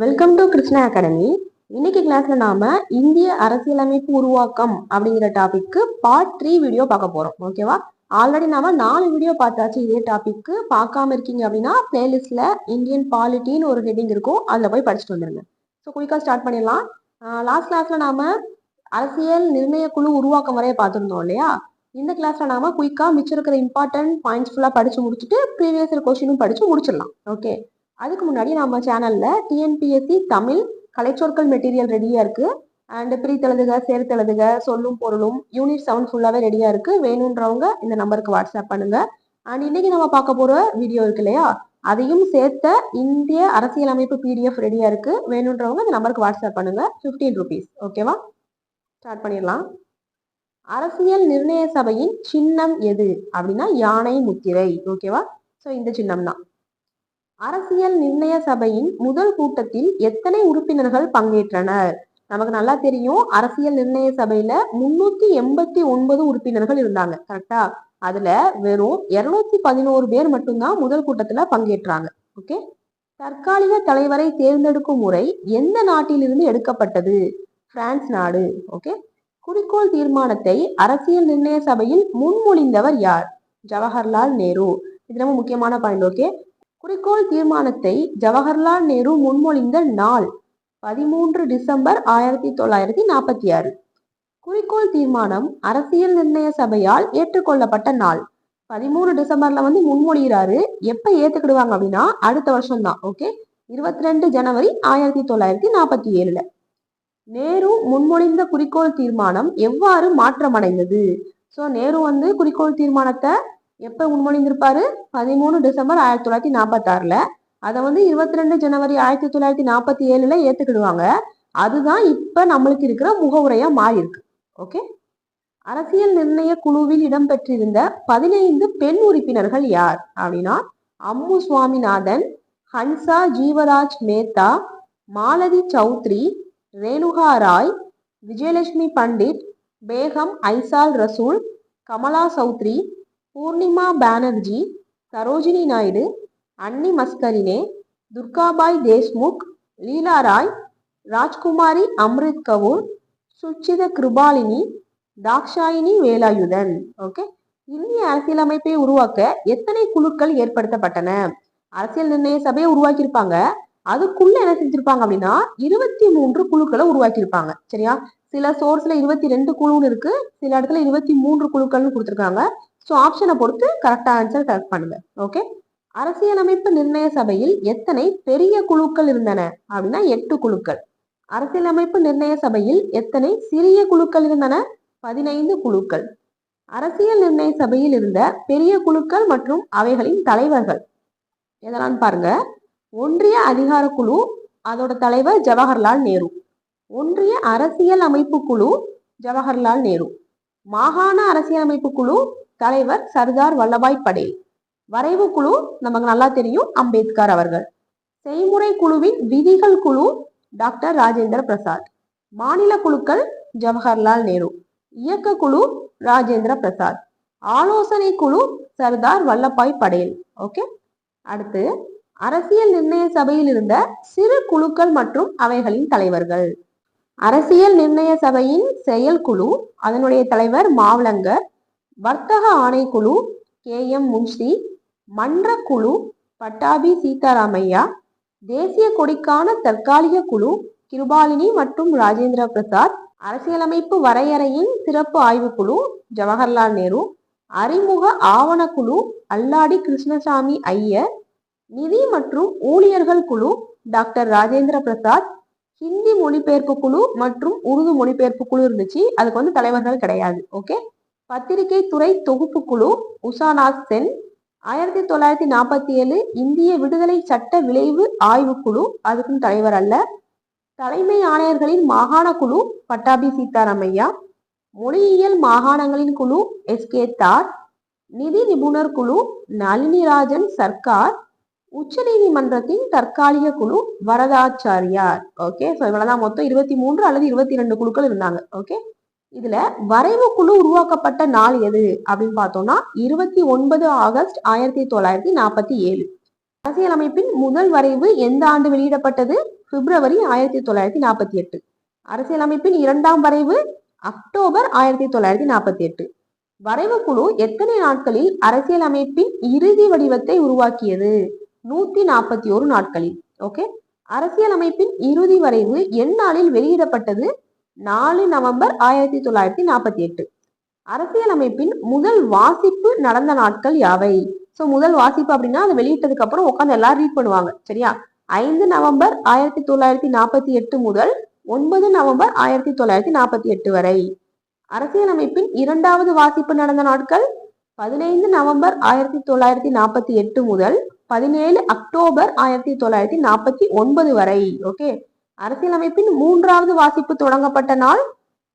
Welcome to Krishna academy இன்னைக்கு கிளாஸ்ல நாம இந்திய அரசியலமைப்பு உருவாக்கம் அப்படிங்கிற டாபிக்கு பார்ட் த்ரீ வீடியோ பார்க்க போறோம். ஓகேவா ஆல்ரெடி நாம நாலு வீடியோ பார்த்தாச்சு. இதே டாபிக்கு பார்க்காம இருக்கீங்க அப்படின்னா பிளேலிஸ்ட்ல இந்தியன் பாலிட்டின்னு ஒரு ஹெட்டிங் இருக்கும். அதுல போய் படிச்சுட்டு வந்துருங்க. ஸோ குயிக்கா ஸ்டார்ட் பண்ணிடலாம். லாஸ்ட் கிளாஸ்ல நாம அரசியல் நிர்ணய குழு உருவாக்கம் வரைய பார்த்துருந்தோம் இல்லையா? இந்த கிளாஸ்ல நாம குயிக்கா மிச்சம் இருக்கிற இம்பார்ட்டன்ட் பாயிண்ட்ஸ் ஃபுல்லா படிச்சு முடிச்சுட்டு ப்ரீவியஸ் கொஸ்டினும் படிச்சு முடிச்சிடலாம். ஓகே அதுக்கு முன்னாடி நம்ம சேனல்ல டிஎன்பிஎஸ்சி தமிழ் கலைச்சொற்கள் மெட்டீரியல் ரெடியா இருக்கு. அண்ட் பிரித்தெழுதுக சேர்த்தெழுதுக சொல்லும் பொருளும் யூனிட் செவன் ஃபுல்லாவே ரெடியா இருக்கு. வேணுன்றவங்க இந்த நம்பருக்கு வாட்ஸ்அப் பண்ணுங்க. அண்ட் இன்னைக்கு நம்ம பார்க்க போற வீடியோ இருக்கு இல்லையா? அதையும் சேர்த்த இந்திய அரசியலமைப்பு பிடிஎஃப் ரெடியா இருக்கு. வேணுன்றவங்க இந்த நம்பருக்கு வாட்ஸ்அப் பண்ணுங்க. ஃபிஃப்டீன் ருபீஸ் ஓகேவா ஸ்டார்ட் பண்ணிடலாம். அரசியல் நிர்ணய சபையின் சின்னம் எது? அப்படின்னா யானை முத்திரை. ஓகேவா ஸோ இந்த சின்னம் தான் அரசியல் நிர்ணய சபையின் முதல் கூட்டத்தில் எத்தனை உறுப்பினர்கள் பங்கேற்றனர்? நமக்கு நல்லா தெரியும் அரசியல் நிர்ணய சபையில முன்னூத்தி எண்பத்தி ஒன்பது உறுப்பினர்கள் இருந்தாங்க கரெக்டா அதுல வெறும் இருநூத்தி பதினோரு பேர் மட்டும்தான் முதல் கூட்டத்துல பங்கேற்றாங்க ஓகே தற்காலிக தலைவரை தேர்ந்தெடுக்கும் முறை எந்த நாட்டிலிருந்து எடுக்கப்பட்டது? பிரான்ஸ் நாடு ஓகே குறிக்கோள் தீர்மானத்தை அரசியல் நிர்ணய சபையில் முன்மொழிந்தவர் யார்? ஜவஹர்லால் நேரு. இது ரொம்ப முக்கியமான பாயிண்ட் ஓகே குறிக்கோள் தீர்மானத்தை ஜவஹர்லால் நேரு முன்மொழிந்த நாள் பதிமூன்று டிசம்பர் ஆயிரத்தி தொள்ளாயிரத்தி நாற்பத்தி ஆறு. குறிக்கோள் தீர்மானம் அரசியல் நிர்ணய சபையால் ஏற்றுக்கொள்ளப்பட்ட நாள். பதிமூணு டிசம்பர்ல வந்து முன்மொழிகிறாரு. எப்ப ஏத்துக்கிடுவாங்க அப்படின்னா அடுத்த வருஷம் தான் ஓகே? இருபத்தி ரெண்டு ஜனவரி ஆயிரத்தி தொள்ளாயிரத்தி நாற்பத்தி ஏழுல. நேரு முன்மொழிந்த குறிக்கோள் தீர்மானம் எவ்வாறு மாற்றமடைந்தது? ஸோ நேரு வந்து குறிக்கோள் தீர்மானத்தை எப்ப முன்மொழிந்திருப்பாரு பதிமூணு டிசம்பர் ஆயிரத்தி தொள்ளாயிரத்தி நாற்பத்தாறுல அதை வந்து இருபத்தி ரெண்டு ஜனவரி ஆயிரத்தி தொள்ளாயிரத்தி நாற்பத்தி ஏழுல ஏத்துக்கிடுவாங்க. அதுதான் இப்ப நம்மளுக்கு இருக்கிற முகவுரையா மாறி இருக்கு ஓகே அரசியல் நிர்ணய குழுவில் இடம்பெற்றிருந்த பதினைந்து பெண் உறுப்பினர்கள் யார் அப்படின்னா அம்மு சுவாமிநாதன் ஹன்சா ஜீவராஜ் மேத்தா மாலதி சௌத்ரி ரேணுகா ராய் விஜயலட்சுமி பண்டிட் பேகம் ஐசால் ரசூல் கமலா சௌத்ரி பூர்ணிமா பானர்ஜி சரோஜினி நாயுடு அன்னி மஸ்கரினே துர்காபாய் தேஷ்முக் லீலா ராய் ராஜ்குமாரி அம்ரித் கவுர் சுச்சித கிருபாலினி தாக்ஷாயினி வேலாயுதன். ஓகே இந்திய அரசியலமைப்பை உருவாக்க எத்தனை குழுக்கள் ஏற்படுத்தப்பட்டன? அரசியல் நிர்ணய சபையை உருவாக்கியிருப்பாங்க. அதுக்குள்ள என்ன செஞ்சிருப்பாங்க அப்படின்னா இருபத்தி மூன்று குழுக்களை உருவாக்கியிருப்பாங்க. சரியா? சில சோர்ஸ்ல இருபத்தி ரெண்டு குழுன்னு இருக்கு. சில இடத்துல இருபத்தி மூன்று குழுக்கள்னு கொடுத்துருக்காங்க. ஸோ ஆப்ஷனை பொறுத்து கரெக்டாக ஆன்சர் கரெக்ட் பண்ணுங்க. ஓகே அரசியலமைப்பு நிர்ணய சபையில் எத்தனை பெரிய குழுக்கள் இருந்தன? அப்படின்னா எட்டு குழுக்கள். அரசியலமைப்பு நிர்ணய சபையில் எத்தனை சிறிய குழுக்கள் இருந்தன? பதினைந்து குழுக்கள். அரசியல் நிர்ணய சபையில் இருந்த பெரிய குழுக்கள் மற்றும் அவைகளின் தலைவர்கள். எதெல்லாம் பாருங்க? ஒன்றிய அதிகார குழு அதோட தலைவர் ஜவஹர்லால் நேரு. ஒன்றிய அரசியல் அமைப்பு குழு ஜவஹர்லால் நேரு. மாகாண அரசியலமைப்பு குழு தலைவர் சர்தார் வல்லபாய் படேல். வரைவு குழு நமக்கு நல்லா தெரியும் அம்பேத்கர் அவர்கள். செய்முறை குழுவின் விதிகள் குழு டாக்டர் ராஜேந்திர பிரசாத். மாநில குழுக்கள் ஜவஹர்லால் நேரு. இயக்க குழு ராஜேந்திர பிரசாத். ஆலோசனை குழு சர்தார் வல்லபாய் படேல். ஓகே? அடுத்து அரசியல் நிர்ணய சபையில் இருந்த சிறு குழுக்கள் மற்றும் அவைகளின் தலைவர்கள். அரசியல் நிர்ணய சபையின் செயல்குழு அதனுடைய தலைவர் மாவலங்கர் வர்த்தக ஆணைக்குழு கே. எம். முன்ஷி மன்ற குழு பட்டாபி சீதாராமையா தேசிய கொடிக்கான தற்காலிக குழு கிருபாலினி மற்றும் ராஜேந்திர பிரசாத் அரசியலமைப்பு வரையறையின் சிறப்பு ஆய்வுக்குழு ஜவஹர்லால் நேரு அறிமுக ஆவணக்குழு அல்லாடி கிருஷ்ணசாமி ஐயர் நிதி மற்றும் ஊழியர்கள் குழு டாக்டர் ராஜேந்திர பிரசாத் ஹிந்தி மொழிபெயர்ப்பு குழு மற்றும் உருது மொழிபெயர்ப்பு குழு இருந்துச்சு. அதுக்கு வந்து தலைவர்கள் கிடையாது. ஓகே? பத்திரிகை துறை தொகுப்பு குழு உஷாநாத் சென் ஆயிரத்தி தொள்ளாயிரத்தி நாற்பத்தி ஏழு இந்திய விடுதலை சட்ட விளைவு ஆய்வு குழு அதுக்கும் தலைவர் அல்ல. தலைமை ஆணையர்களின் மாகாண குழு பட்டாபி சீதாராமையா. மொழியியல் மாகாணங்களின் குழு எஸ். கே. தார். நிதி நிபுணர் குழு நளினிராஜன் சர்க்கார். உச்ச நீதிமன்றத்தின் தற்காலிக குழு வரதாச்சாரியார். ஓகே ஸோ இவ்வளவுதான் மொத்தம் இருபத்தி மூன்று அல்லது இருபத்தி ரெண்டு குழுக்கள் இருந்தாங்க. ஓகே இதுல வரைவு குழு உருவாக்கப்பட்ட நாள் எது அப்படின்னு பார்த்தோம்னா இருபத்தி ஒன்பது ஆகஸ்ட் ஆயிரத்தி தொள்ளாயிரத்தி நாற்பத்தி ஏழு. அரசியலமைப்பின் முதல் வரைவு எந்த ஆண்டு வெளியிடப்பட்டது? பிப்ரவரி ஆயிரத்தி தொள்ளாயிரத்தி நாற்பத்தி எட்டு. அரசியலமைப்பின் இரண்டாம் வரைவு அக்டோபர் ஆயிரத்தி தொள்ளாயிரத்தி நாற்பத்தி எட்டு. வரைவு குழு எத்தனை நாட்களில் அரசியலமைப்பின் இறுதி வடிவத்தை உருவாக்கியது? நூத்தி நாற்பத்தி ஒரு நாட்களில். ஓகே? அரசியலமைப்பின் இறுதி வரைவு எந்நாளில் வெளியிடப்பட்டது? நாலு நவம்பர் ஆயிரத்தி தொள்ளாயிரத்தி நாற்பத்தி எட்டு. அரசியலமைப்பின் முதல் வாசிப்பு நடந்த நாட்கள் யாவை? ஸோ முதல் வாசிப்பு அப்படின்னா அதை வெளியிட்டதுக்கு அப்புறம் உட்காந்து எல்லாரும் ரீட் பண்ணுவாங்க சரியா? ஐந்து நவம்பர் ஆயிரத்தி தொள்ளாயிரத்தி நாற்பத்தி எட்டு முதல் ஒன்பது நவம்பர் ஆயிரத்தி தொள்ளாயிரத்தி நாற்பத்தி எட்டு வரை. அரசியலமைப்பின் இரண்டாவது வாசிப்பு நடந்த நாட்கள் பதினைந்து நவம்பர் ஆயிரத்தி தொள்ளாயிரத்தி நாற்பத்தி எட்டு முதல் பதினேழு அக்டோபர் ஆயிரத்தி தொள்ளாயிரத்தி நாற்பத்தி ஒன்பது வரை ஓகே அரசியலமைப்பின் மூன்றாவது வாசிப்பு தொடங்கப்பட்ட நாள்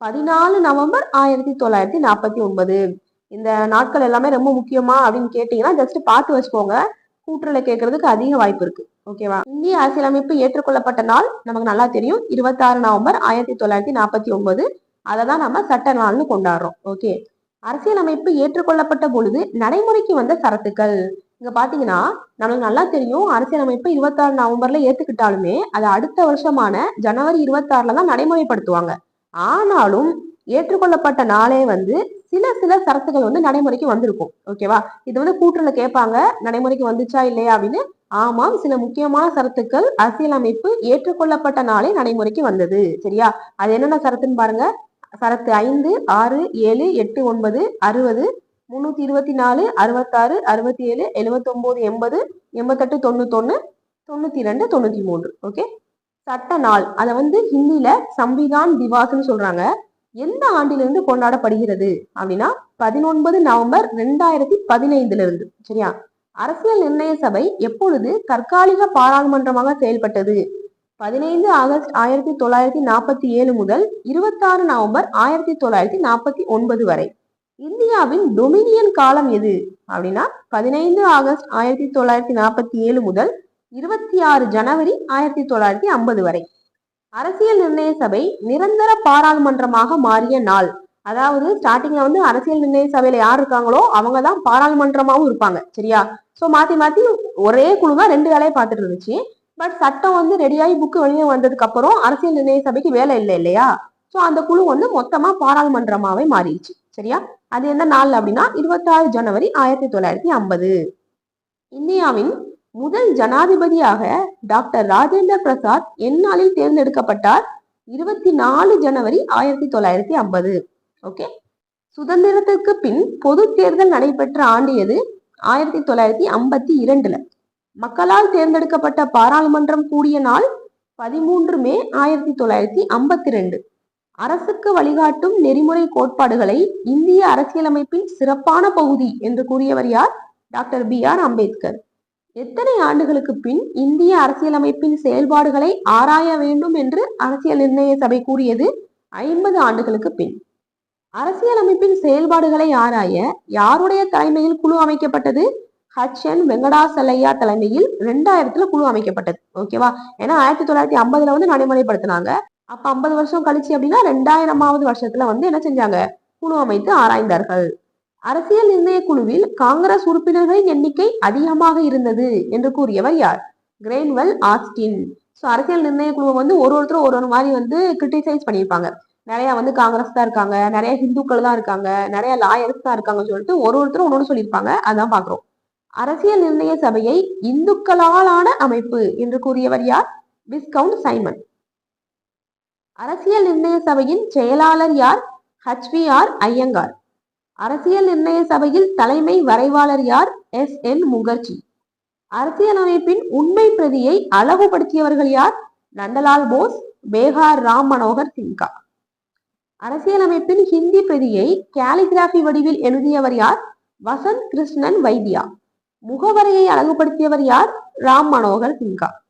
பதினாலு நவம்பர் ஆயிரத்தி தொள்ளாயிரத்தி நாற்பத்தி ஒன்பது. இந்த நாட்கள் எல்லாமே ரொம்ப முக்கியமா அப்படின்னு கேட்டீங்கன்னா ஜஸ்ட் பார்த்து வச்சுக்கோங்க. கூற்றுல கேட்கறதுக்கு அதிக வாய்ப்பு இருக்கு. ஓகேவா இந்திய அரசியலமைப்பு ஏற்றுக்கொள்ளப்பட்ட நாள் நமக்கு நல்லா தெரியும். இருபத்தாறு நவம்பர் ஆயிரத்தி தொள்ளாயிரத்தி நாற்பத்தி ஒன்பது. அதை தான் நம்ம சட்ட நாள்னு கொண்டாடுறோம். ஓகே அரசியலமைப்பு ஏற்றுக்கொள்ளப்பட்ட பொழுது நடைமுறைக்கு வந்த சரத்துக்கள். இங்க பாத்தீங்கன்னா நம்மளுக்கு நல்லா தெரியும் அரசியலமைப்பு இருபத்தாறு நவம்பர்ல ஏத்துக்கிட்டாலுமே அது அடுத்த வருஷமான ஜனவரி இருபத்தாறுல தான் நடைமுறைப்படுத்துவாங்க. ஆனாலும் ஏற்றுக்கொள்ளப்பட்ட நாளே வந்து சில சில சரத்துகள் வந்து நடைமுறைக்கு வந்திருக்கும். ஓகேவா இது வந்து கூற்றுல கேட்பாங்க நடைமுறைக்கு வந்துச்சா இல்லையா அப்படின்னு. ஆமாம் சில முக்கியமான சரத்துக்கள் அரசியலமைப்பு ஏற்றுக்கொள்ளப்பட்ட நாளே நடைமுறைக்கு வந்தது. சரியா? அது என்னென்ன சரத்துன்னு பாருங்க. சரத்து ஐந்து ஆறு ஏழு எட்டு ஒன்பது அறுபது முந்நூற்றி இருபத்தி நாலு அறுபத்தாறு அறுபத்தி ஏழு எழுபத்தி ஒன்பது எண்பது எண்பத்தெட்டு தொண்ணூத்தொன்னு தொண்ணூத்தி ரெண்டு தொண்ணூத்தி மூன்று. ஓகே சட்ட நாள். அதை வந்து ஹிந்தியில சம்பிதான் திவாஸ்ன்னு சொல்றாங்க. எந்த ஆண்டிலிருந்து கொண்டாடப்படுகிறது? அப்படின்னா பதினொன்பது நவம்பர் ரெண்டாயிரத்தி பதினைந்துல இருந்து சரியா? அரசியல் நிர்ணய சபை எப்பொழுது தற்காலிக பாராளுமன்றமாக செயல்பட்டது? பதினைந்து ஆகஸ்ட் ஆயிரத்தி தொள்ளாயிரத்தி நாற்பத்தி ஏழு முதல் இருபத்தாறு நவம்பர் ஆயிரத்தி தொள்ளாயிரத்தி நாற்பத்தி ஒன்பது வரை. இந்தியாவின் டொமினியன் காலம் எது? அப்படின்னா பதினைந்து ஆகஸ்ட் ஆயிரத்தி தொள்ளாயிரத்தி நாற்பத்தி ஏழு முதல் இருபத்தி ஆறு ஜனவரி ஆயிரத்தி தொள்ளாயிரத்தி ஐம்பது வரை. அரசியல் நிர்ணய சபை நிரந்தர பாராளுமன்றமாக மாறிய நாள். அதாவது ஸ்டார்டிங்ல வந்து அரசியல் நிர்ணய சபையில யார் இருக்காங்களோ அவங்க தான் பாராளுமன்றமாவும் இருப்பாங்க. சரியா? ஸோ மாத்தி மாத்தி ஒரே குழுவா ரெண்டு வேலையை பார்த்துட்டு இருந்துச்சு. பட் சட்டம் வந்து ரெடியாகி புக்கு வெளியே வந்ததுக்கு அப்புறம் அரசியல் நிர்ணய சபைக்கு வேலை இல்லை இல்லையா? ஸோ அந்த குழு வந்து மொத்தமா பாராளுமன்றமாவே மாறிடுச்சு. சரியா? அது என்ன நாள் அப்படின்னா இருபத்தாறு ஜனவரி ஆயிரத்தி தொள்ளாயிரத்தி ஐம்பது. இந்தியாவின் முதல் ஜனாதிபதியாக டாக்டர் ராஜேந்திர பிரசாத் எந்நாளில் தேர்ந்தெடுக்கப்பட்டார். இருபத்தி நாலு ஜனவரி ஆயிரத்தி தொள்ளாயிரத்தி ஐம்பது. ஓகே? சுதந்திரத்திற்கு பின் பொது தேர்தல் நடைபெற்ற ஆண்டு எது? ஆயிரத்தி தொள்ளாயிரத்தி ஐம்பத்தி இரண்டுல. மக்களால் தேர்ந்தெடுக்கப்பட்ட பாராளுமன்றம் கூடிய நாள் பதிமூன்று மே ஆயிரத்தி தொள்ளாயிரத்தி ஐம்பத்தி ரெண்டு. அரசுக்கு வழிகாட்டும் நெறிமுறை கோட்பாடுகளை இந்திய அரசியலமைப்பின் சிறப்பான பகுதி என்று கூறியவர் யார்? Doctor B R Ambedkar. எத்தனை ஆண்டுகளுக்கு பின் இந்திய அரசியலமைப்பின் செயல்பாடுகளை ஆராய வேண்டும் என்று அரசியல் நிர்ணய சபை கூறியது ஐம்பது ஆண்டுகளுக்கு பின். அரசியலமைப்பின் செயல்பாடுகளை ஆராய யாருடைய தலைமையில் குழு அமைக்கப்பட்டது? ஹச் என் வெங்கடாசலையா தலைமையில் ரெண்டாயிரத்துல குழு அமைக்கப்பட்டது. ஓகேவா? ஏன்னா ஆயிரத்தி தொள்ளாயிரத்தி ஐம்பதுல வந்து நடைமுறைப்படுத்தினாங்க. அப்ப ஐம்பது வருஷம் கழிச்சு அப்படின்னா ரெண்டாயிரமாவது வருஷத்துல வந்து என்ன செஞ்சாங்க? குழு அமைத்து ஆராய்ந்தார்கள். அரசியல் நிர்ணய குழுவில் காங்கிரஸ் உறுப்பினர்களின் எண்ணிக்கை அதிகமாக இருந்தது என்று கூறியவர் யார்? கிரெயின்வெல் ஆஸ்டின். ஸோ அரசியல் நிர்ணய குழுவை வந்து ஒரு ஒருத்தரும் ஒரு ஒரு மாதிரி வந்து கிரிட்டிசைஸ் பண்ணியிருப்பாங்க. நிறைய வந்து காங்கிரஸ் தான் இருக்காங்க நிறைய ஹிந்துக்கள் தான் இருக்காங்க நிறைய லாயர்ஸ் தான் இருக்காங்கன்னு சொல்லிட்டு ஒரு ஒருத்தரும் ஒன்று சொல்லியிருப்பாங்க. அதான் பாக்குறோம் அரசியல் நிர்ணய சபையை இந்துக்களாலான அமைப்பு என்று கூறியவர் யார்? Viscount Simon. அரசியல் நிர்ணய சபையின் செயலாளர் யார்? ஹச்விஆர் ஐயங்கார். அரசியல் நிர்ணய சபையில் தலைமை வரைவாளர் யார்? எஸ். என். முகர்ஜி. அரசியலமைப்பின் உண்மை பிரதியை அழகுபடுத்தியவர்கள் யார்? நந்தலால் போஸ் பேகார் ராம் மனோகர் சின்கா அரசியலமைப்பின் ஹிந்தி பிரதியை கேலிகிராபி வடிவில் எழுதியவர் யார்? வசந்த் கிருஷ்ணன் வைத்தியா. முகவரையை அழகுபடுத்தியவர் யார்? ராம் மனோகர் சின்கா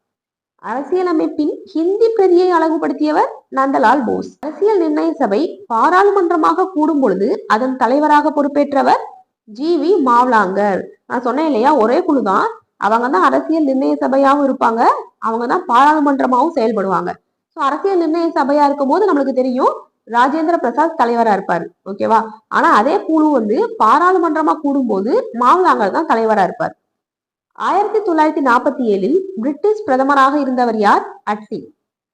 அரசியலமைப்பின் ஹிந்தி பிரதியை அழகுபடுத்தியவர் நந்தலால் போஸ். அரசியல் நிர்ணய சபை பாராளுமன்றமாக கூடும் பொழுது அதன் தலைவராக பொறுப்பேற்றவர் ஜி. வி. மாவ்லாங்கர். நான் சொன்னேன் இல்லையா ஒரே குழு தான் அவங்க தான் அரசியல் நிர்ணய சபையாகவும் இருப்பாங்க. அவங்க தான் பாராளுமன்றமாகவும் செயல்படுவாங்க. ஸோ அரசியல் நிர்ணய சபையா இருக்கும் போது நம்மளுக்கு தெரியும் ராஜேந்திர பிரசாத் தலைவரா இருப்பாரு. ஓகேவா ஆனா அதே குழு வந்து பாராளுமன்றமா கூடும்போது மாவலாங்கர் தான் தலைவரா இருப்பார். ஆயிரத்தி தொள்ளாயிரத்தி நாற்பத்தி ஏழில் பிரிட்டிஷ் பிரதமராக இருந்தவர் யார்? அட்லி.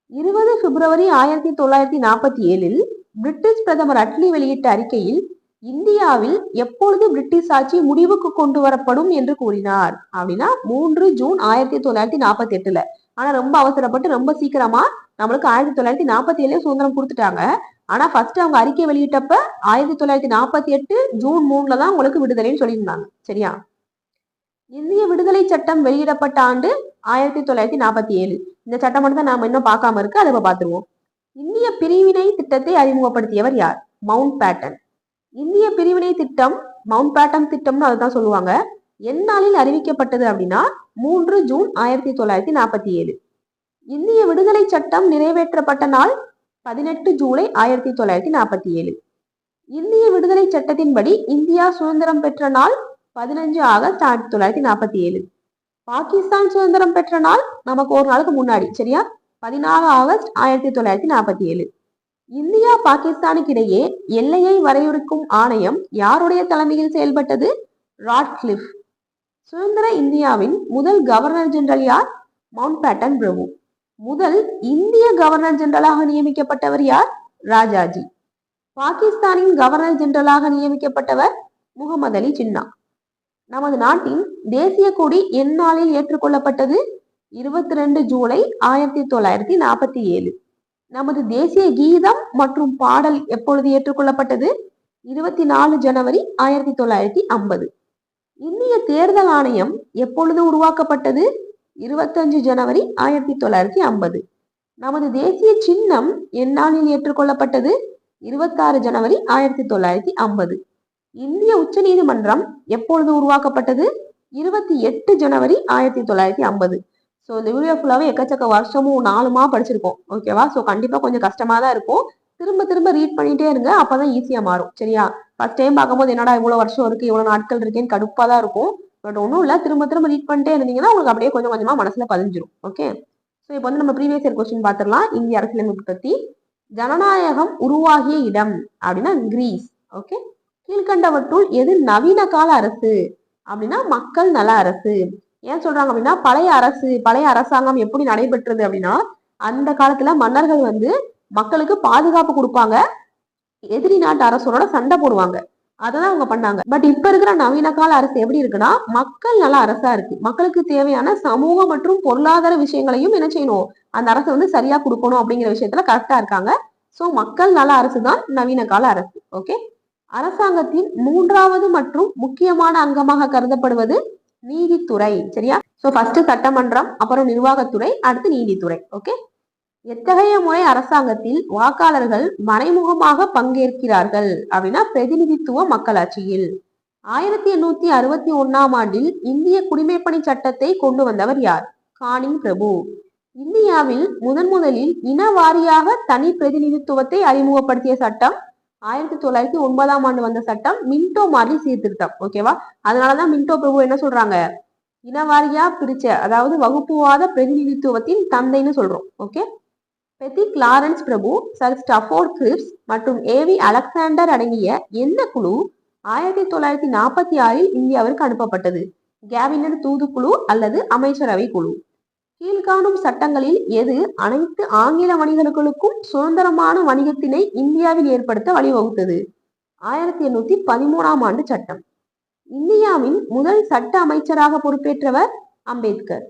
இருபது பிப்ரவரி ஆயிரத்தி தொள்ளாயிரத்தி நாற்பத்தி ஏழில் பிரிட்டிஷ் பிரதமர் அட்லி வெளியிட்ட அறிக்கையில் இந்தியாவில் எப்பொழுது பிரிட்டிஷ் ஆட்சி முடிவுக்கு கொண்டு வரப்படும் என்று கூறினார். அப்படின்னா மூன்று ஜூன் ஆயிரத்தி தொள்ளாயிரத்தி நாற்பத்தி எட்டுல ஆனா ரொம்ப அவசரப்பட்டு ரொம்ப சீக்கிரமா நம்மளுக்கு ஆயிரத்தி தொள்ளாயிரத்தி நாற்பத்தி ஏழுல சுதந்திரம் கொடுத்துட்டாங்க. ஆனா ஃபர்ஸ்ட் அவங்க அறிக்கை வெளியிட்டப்ப ஆயிரத்தி தொள்ளாயிரத்தி நாற்பத்தி எட்டு ஜூன் மூணுல தான் உங்களுக்கு விடுதலைன்னு சொல்லியிருந்தாங்க. சரியா? இந்திய விடுதலை சட்டம் வெளியிடப்பட்ட ஆண்டு ஆயிரத்தி தொள்ளாயிரத்தி நாற்பத்தி ஏழு. இந்த சட்டம் மட்டும் தான் நாம இன்னும் பார்க்காம இருக்கு அதை பார்த்துருவோம். இந்திய பிரிவினை திட்டத்தை அறிமுகப்படுத்தியவர் யார்? Mountbatten. இந்திய பிரிவினை திட்டம் மவுண்ட் பேட்டன் திட்டம்னு அதுதான் சொல்லுவாங்க. எந்நாளில் அறிவிக்கப்பட்டது அப்படின்னா மூன்று ஜூன் ஆயிரத்தி தொள்ளாயிரத்தி நாற்பத்தி ஏழு. இந்திய விடுதலை சட்டம் நிறைவேற்றப்பட்ட நாள் பதினெட்டு ஜூலை ஆயிரத்தி தொள்ளாயிரத்தி நாற்பத்தி ஏழு. இந்திய விடுதலை சட்டத்தின்படி இந்தியா சுதந்திரம் பெற்ற நாள் பதினஞ்சு ஆகஸ்ட் ஆயிரத்தி தொள்ளாயிரத்தி நாற்பத்தி ஏழு. பாகிஸ்தான் சுதந்திரம் பெற்ற நாள் நமக்கு ஒரு நாளுக்கு முன்னாடி சரியா? பதினாறு ஆகஸ்ட் ஆயிரத்தி தொள்ளாயிரத்தி நாற்பத்தி ஏழு. இந்தியா பாகிஸ்தானுக்கு இடையே எல்லையை வரையறுக்கும் ஆணையம் யாருடைய தலைமையில் செயல்பட்டது? ராட்கிளிஃப். சுதந்திர இந்தியாவின் முதல் கவர்னர் ஜெனரல் யார்? மவுண்ட் பேட்டன் பிரபு. முதல் இந்திய கவர்னர் ஜெனரலாக நியமிக்கப்பட்டவர் யார்? ராஜாஜி. பாகிஸ்தானின் கவர்னர் ஜெனரலாக நியமிக்கப்பட்டவர் முகமது அலி ஜின்னா நமது நாட்டின் தேசிய கொடி எந்நாளில் ஏற்றுக்கொள்ளப்பட்டது? இருபத்தி ரெண்டு ஜூலை ஆயிரத்தி தொள்ளாயிரத்தி நாற்பத்தி ஏழு. நமது தேசிய கீதம் மற்றும் பாடல் எப்பொழுது ஏற்றுக்கொள்ளப்பட்டது? இருபத்தி நாலு ஜனவரி ஆயிரத்தி தொள்ளாயிரத்தி ஐம்பது. இந்திய தேர்தல் ஆணையம் எப்பொழுது உருவாக்கப்பட்டது? இருபத்தஞ்சு ஜனவரி ஆயிரத்தி தொள்ளாயிரத்தி ஐம்பது. நமது தேசிய சின்னம் எந்நாளில் ஏற்றுக்கொள்ளப்பட்டது? இருபத்தாறு ஜனவரி ஆயிரத்தி தொள்ளாயிரத்தி ஐம்பது. இந்திய உச்ச நீதிமன்றம் எப்பொழுது உருவாக்கப்பட்டது? இருபத்தி எட்டு ஜனவரி ஆயிரத்தி தொள்ளாயிரத்தி ஐம்பது. ஸோ இந்த வீடியோ ஃபுல்லாகவே எக்கச்சக்க வருஷமும் நாலுமா படிச்சிருக்கோம் ஓகேவா ஸோ கண்டிப்பாக கொஞ்சம் கஷ்டமாக தான் இருக்கும். திரும்ப திரும்ப ரீட் பண்ணிட்டே இருங்க. அப்பதான் ஈஸியாக மாறும். சரியா? ஃபர்ஸ்ட் டைம் பார்க்கும்போது என்னடா இவ்வளோ வருஷம் இருக்கு இவ்வளோ நாட்கள் இருக்கேன்னு கடுப்பாக தான் இருக்கும். பட் ஒன்றும் இல்லை. திரும்ப திரும்ப ரீட் பண்ணிட்டே இருந்தீங்கன்னா உங்களுக்கு அப்படியே கொஞ்சம் கொஞ்சமாக மனசில் பதிஞ்சிரும். ஓகே ஸோ இப்போ வந்து நம்ம ப்ரீவியஸ் இயர் கொஸ்டின் பார்த்துடலாம். இந்திய அரசியலமைப்பு பற்றி ஜனநாயகம் உருவாகிய இடம் அப்படின்னா கிரீஸ் ஓகே கீழ்கண்டவற்றுள் எது நவீன கால அரசு. அப்படின்னா மக்கள் நல அரசு. ஏன் சொல்றாங்க அப்படின்னா பழைய அரசு பழைய அரசாங்கம் எப்படி நடைபெற்றது அப்படின்னா அந்த காலத்துல மன்னர்கள் வந்து மக்களுக்கு பாதுகாப்பு கொடுப்பாங்க. எதிரி நாட்டு அரசரோட சண்டை போடுவாங்க. அததான் அவங்க பண்ணாங்க. பட் இப்ப இருக்கிற நவீன கால அரசு எப்படி இருக்குன்னா மக்கள் நல்ல அரசா இருக்கு. மக்களுக்கு தேவையான சமூக மற்றும் பொருளாதார விஷயங்களையும் என்ன செய்யணும்? அந்த அரசு வந்து சரியா கொடுக்கணும் அப்படிங்கிற விஷயத்துல கரெக்டா இருக்காங்க. சோ மக்கள் நல அரசு தான் நவீன கால அரசு. ஓகே அரசாங்கத்தின் மூன்றாவது மற்றும் முக்கியமான அங்கமாக கருதப்படுவது நீதித்துறை சரியா? சோ ஃபர்ஸ்ட் சட்டமன்றம் அப்புறம் நிர்வாகத்துறை அடுத்து நீதித்துறை ஓகே எத்தகைய முறை அரசாங்கத்தில் வாக்காளர்கள் மறைமுகமாக பங்கேற்கிறார்கள் அப்படின்னா பிரதிநிதித்துவ மக்களாட்சியில். ஆயிரத்தி எண்ணூத்தி அறுபத்தி ஒன்னாம் ஆண்டில் இந்திய குடிமைப்பணி சட்டத்தை கொண்டு வந்தவர் யார்? கானிங் பிரபு. இந்தியாவில் முதன் முதலில் இன வாரியாக தனி பிரதிநிதித்துவத்தை அறிமுகப்படுத்திய சட்டம் ஆயிரத்தி தொள்ளாயிரத்தி ஒன்பதாம் ஆண்டு வந்த சட்டம் மின்டோ மாதிரி சீர்திருத்தம் ஓகேவா அதனாலதான் மின்டோ பிரபு என்ன சொல்றாங்க? இனவாரியா பிரிச்ச அதாவது வகுப்புவாத பிரதிநிதித்துவத்தின் தந்தைன்னு சொல்றோம் ஓகே பெத்தி கிளாரன்ஸ் பிரபு சர் ஸ்டஃபோர்ட் கிரிப்ஸ் மற்றும் ஏவி அலெக்சாண்டர் அடங்கிய எந்த குழு ஆயிரத்தி தொள்ளாயிரத்தி நாற்பத்தி ஆறில் இந்தியாவிற்கு அனுப்பப்பட்டது? கேபினட் தூதுக்குழு அல்லது அமைச்சரவை குழு. கீழ்காணும் சட்டங்களில் எது அனைத்து ஆங்கில வணிகர்களுக்கும் சுதந்திரமான வணிகத்தினை இந்தியாவில் ஏற்படுத்த வழிவகுத்தது? ஆயிரத்தி எண்ணூத்தி பதிமூணாம் ஆண்டு சட்டம். இந்தியாவின் முதல் சட்ட அமைச்சராக பொறுப்பேற்றவர் அம்பேத்கர்.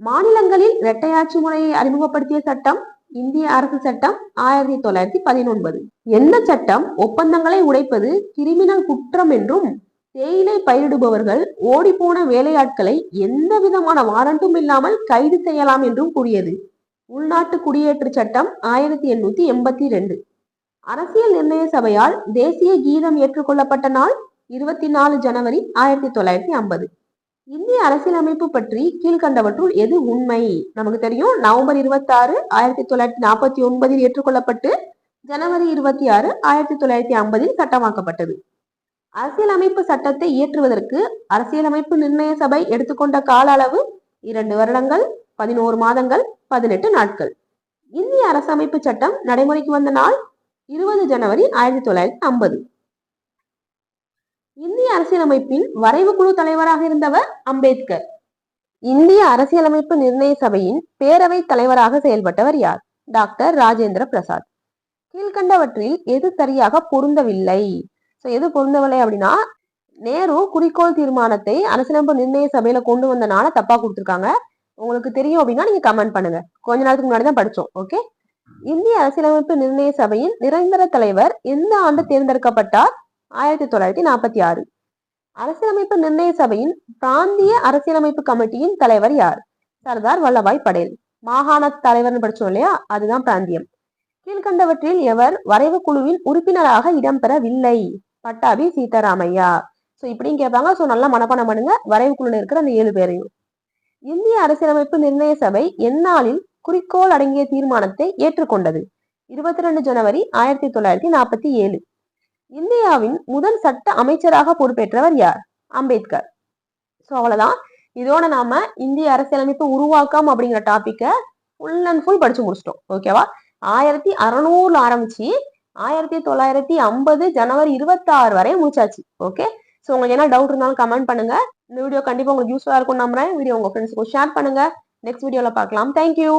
மாநிலங்களில் இரட்டையாட்சி முறையை அறிமுகப்படுத்திய சட்டம் இந்திய அரசு சட்டம் ஆயிரத்தி தொள்ளாயிரத்தி பதினொன்பது. எந்த சட்டம் ஒப்பந்தங்களை உடைப்பது கிரிமினல் குற்றம் என்றும் தேயிலை பயிரிடுபவர்கள் ஓடிப்போன வேலையாட்களை எந்த விதமான வாரண்டும் இல்லாமல் கைது செய்யலாம் என்றும் கூறியது. உள்நாட்டு குடியேற்ற சட்டம் ஆயிரத்தி எண்ணூத்தி எண்பத்தி ரெண்டு. அரசியல் நிர்ணய சபையால் தேசிய கீதம் ஏற்றுக்கொள்ளப்பட்ட நாள் இருபத்தி நாலு ஜனவரி ஆயிரத்தி தொள்ளாயிரத்தி ஐம்பது. இந்திய அரசியலமைப்பு பற்றி கீழ்கண்டவற்றுள் எது உண்மை? நமக்கு தெரியும் நவம்பர் இருபத்தி ஆறு ஆயிரத்தி தொள்ளாயிரத்தி நாற்பத்தி ஒன்பதில் ஏற்றுக்கொள்ளப்பட்டு ஜனவரி இருபத்தி ஆறு ஆயிரத்தி தொள்ளாயிரத்தி ஐம்பதில் சட்டமாக்கப்பட்டது. அரசியலமைப்பு சட்டத்தை இயற்றுவதற்கு அரசியலமைப்பு நிர்ணய சபை எடுத்துக்கொண்ட கால அளவு இரண்டு வருடங்கள் பதினோரு மாதங்கள் பதினெட்டு நாட்கள். இந்திய அரசமைப்பு சட்டம் நடைமுறைக்கு வந்த நாள் இருபது ஜனவரி ஆயிரத்தி தொள்ளாயிரத்தி ஐம்பது. இந்திய அரசியலமைப்பின் வரைவு குழு தலைவராக இருந்தவர் அம்பேத்கர். இந்திய அரசியலமைப்பு நிர்ணய சபையின் பேரவை தலைவராக செயல்பட்டவர் யார்? டாக்டர் ராஜேந்திர பிரசாத். கீழ்கண்டவற்றில் எது சரியாக பொருந்தவில்லை? ஸோ எது பொருந்தவில்லை அப்படின்னா நேரு குறிக்கோள் தீர்மானத்தை அரசியலமைப்பு நிர்ணய சபையில கொண்டு வந்தனால தப்பா கொடுத்துருக்காங்க. உங்களுக்கு தெரியும் அப்படின்னா நீங்க கமெண்ட் பண்ணுங்க. கொஞ்ச நேரத்துக்கு முன்னாடி தான் படிச்சோம் ஓகே இந்திய அரசியலமைப்பு நிர்ணய சபையின் நிரந்தர தலைவர் எந்த ஆண்டு தேர்ந்தெடுக்கப்பட்டார்? ஆயிரத்தி தொள்ளாயிரத்தி நாற்பத்தி ஆறு. அரசியலமைப்பு நிர்ணய சபையின் பிராந்திய அரசியலமைப்பு கமிட்டியின் தலைவர் யார்? சர்தார் வல்லபாய் படேல். மாகாண தலைவர்னு படிச்சோம் இல்லையா? அதுதான் பிராந்தியம். கீழ்கண்டவற்றில் எவர் வரைவு குழுவின் உறுப்பினராக இடம்பெறவில்லை. பட்டாபி சீதாராமையா. ஸோ இப்படியும் கேட்பாங்க. ஸோ நல்லா மனப்பாடம் பண்ணுங்க. வரைவுக்குள்ள இருக்கிற அந்த ஏழு பேரையும். இந்திய அரசியலமைப்பு நிர்ணய சபை எந்நாளில் குறிக்கோள் அடங்கிய தீர்மானத்தை ஏற்றுக்கொண்டது. இருபத்தி ரெண்டு ஜனவரி ஆயிரத்தி தொள்ளாயிரத்தி நாற்பத்தி ஏழு. இந்தியாவின் முதல் சட்ட அமைச்சராக பொறுப்பேற்றவர் யார்? அம்பேத்கர். ஸோ அவ்வளவுதான். இதோட நாம இந்திய அரசியலமைப்பு உருவாக்கம் அப்படிங்கிற டாபிக்கை ஃபுல் அண்ட் ஃபுல் படிச்சு முடிச்சிட்டோம். ஓகேவா ஆயிரத்தி அறநூறுல ஆரம்பிச்சு ஆயிரத்தி தொள்ளாயிரத்தி ஐம்பது ஜனவரி இருபத்தி ஆறு வரை முடிச்சாச்சு. ஓகே ஸோ உங்களுக்கு என்ன டவுட் இருந்தாலும் கமெண்ட் பண்ணுங்க. இந்த வீடியோ கண்டிப்பா உங்களுக்கு யூஸ்ஃபுல்லா இருக்கும் நம்புறேன். வீடியோ உங்க ஃப்ரெண்ட்ஸுக்கு ஷேர் பண்ணுங்க. நெக்ஸ்ட் வீடியோல பார்க்கலாம். தேங்க்யூ